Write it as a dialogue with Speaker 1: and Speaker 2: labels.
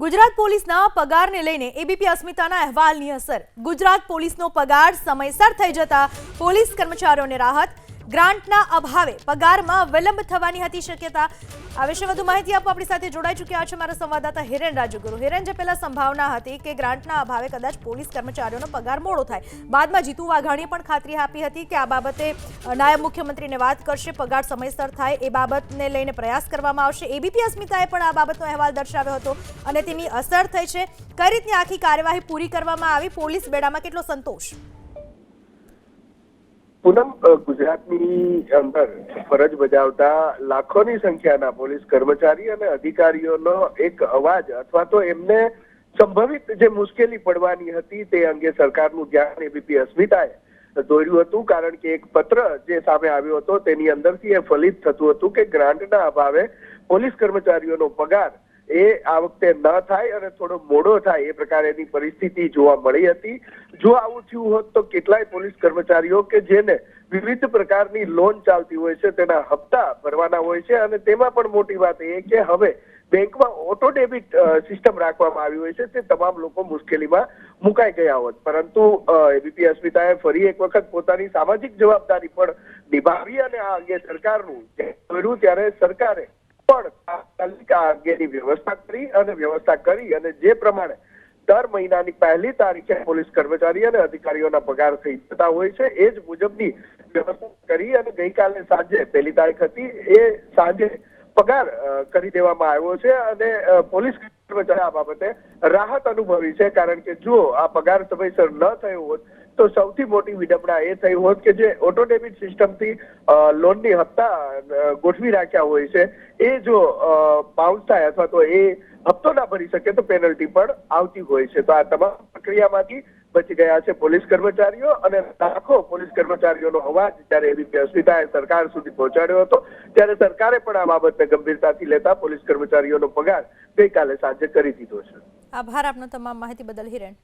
Speaker 1: ગુજરાત પોલીસના પગારને લઈને એબીપી અસ્મિતાના અહેવાલની અસર. ગુજરાત પોલીસનો પગાર સમયસર થઈ જતા પોલીસ કર્મચારીઓને રાહત ગ્રાન્ટના અભાવે પગારમાં વિલંબ થવાની હતી શક્યતા. આ વિશે વધુ માહિતી આપવા આપણી સાથે જોડાઈ ચૂક્યા છે મારા સંવાદદાતા હિરેન રાજુગુરુ. હિરેન, જે પહેલા સંભાવના હતી કે ગ્રાન્ટના અભાવે કદાચ પોલીસ કર્મચારીઓનો પગાર મોડો થાય, બાદમાં જીતુ વાઘાણીએ પણ ખાતરી આપી હતી કે આ બાબતે નાયબ મુખ્યમંત્રીને વાત કરશે, પગાર સમયસર થાય એ બાબતને લઈને પ્રયાસ કરવામાં આવશે. એબીપી અસ્મિતાએ પણ આ બાબતનો અહેવાલ દર્શાવ્યો હતો અને તેની અસર થઈ છે. કઈ રીતની આખી કાર્યવાહી પૂરી કરવામાં આવી? પોલીસ બેડામાં કેટલો સંતોષ?
Speaker 2: પૂનમ ગુજરાતની અંદર ફરજ બજાવતા લાખોની સંખ્યાના પોલીસ કર્મચારી અને અધિકારીઓનો એક અવાજ અથવા તો એમને સંભવિત જે મુશ્કેલી પડવાની હતી તે અંગે સરકારનું ધ્યાન એબીપી અસ્મિતાએ દોર્યું હતું. કારણ કે એક પત્ર જે સામે આવ્યો હતો તેની અંદરથી એ ફલિત થતું હતું કે ગ્રાન્ટના અભાવે પોલીસ કર્મચારીઓનો પગાર એ આ વખતે ન થાય અને થોડો મોડો થાય એ પ્રકારેની પરિસ્થિતિ જોવા મળી હતી. જો આવું થયું હોત તો કેટલાય પોલીસ કર્મચારીઓ કે જેને વિવિધ પ્રકારની લોન ચાલતી હોય છે, તેના હપ્તા ભરવાના હોય છે અને તેમાં પણ મોટી વાત એ કે હવે બેંકમાં ઓટો ડેબિટ સિસ્ટમ રાખવામાં આવી હોય છે. તે તમામ લોકો મુશ્કેલીમાં મુકાઈ ગયા હોત. પરંતુ એબીપી અસ્મિતાએ ફરી એક વખત પોતાની સામાજિક જવાબદારી પણ નિભાવી અને આ અંગે સરકારનું કર્યું ત્યારે સરકારે પણ તાત્કાલિક અંગેની વ્યવસ્થા કરી અને વ્યવસ્થા કરી અને જે પ્રમાણે દર મહિનાની પહેલી તારીખે પોલીસ કર્મચારી અને અધિકારીઓના પગાર થઈ જતા હોય છે, એ જ મુજબની વ્યવસ્થા કરી અને ગઈકાલે સાંજે, પહેલી તારીખ હતી, એ સાંજે પગાર કરી દેવામાં આવ્યો છે અને પોલીસ કર્મચારી આ બાબતે રાહત અનુભવી છે કારણ કે જો આ પગાર સમયસર ન થયો હોત તો સૌથી મોટી વિડંબના એ થઈ હોત કે જે ઓટો ડેબિટ સિસ્ટમથી લોનની હપ્તા ગોઠવી રાખ્યા હોય છે. એ જો બાઉન્સ થાય અથવા તો એ હપ્તો ના ભરી શકે તો પેનલ્ટી પણ આવતી હોય છે. તો આ તમામ પ્રક્રિયામાંથી બચી ગયા છે પોલીસ કર્મચારીઓ અને લાખો પોલીસ કર્મચારીઓનો અવાજ જ્યારે એબીપી અસ્મિતાએ સરકાર સુધી પહોંચાડ્યો હતો, ત્યારે સરકારે પણ આ બાબતને ગંભીરતાથી લેતા પોલીસ કર્મચારીઓનો પગાર ગઈકાલે સાંજે કરી દીધો છે.
Speaker 1: આભાર. આપનો તમામ માહિતી બદલ હિરેન.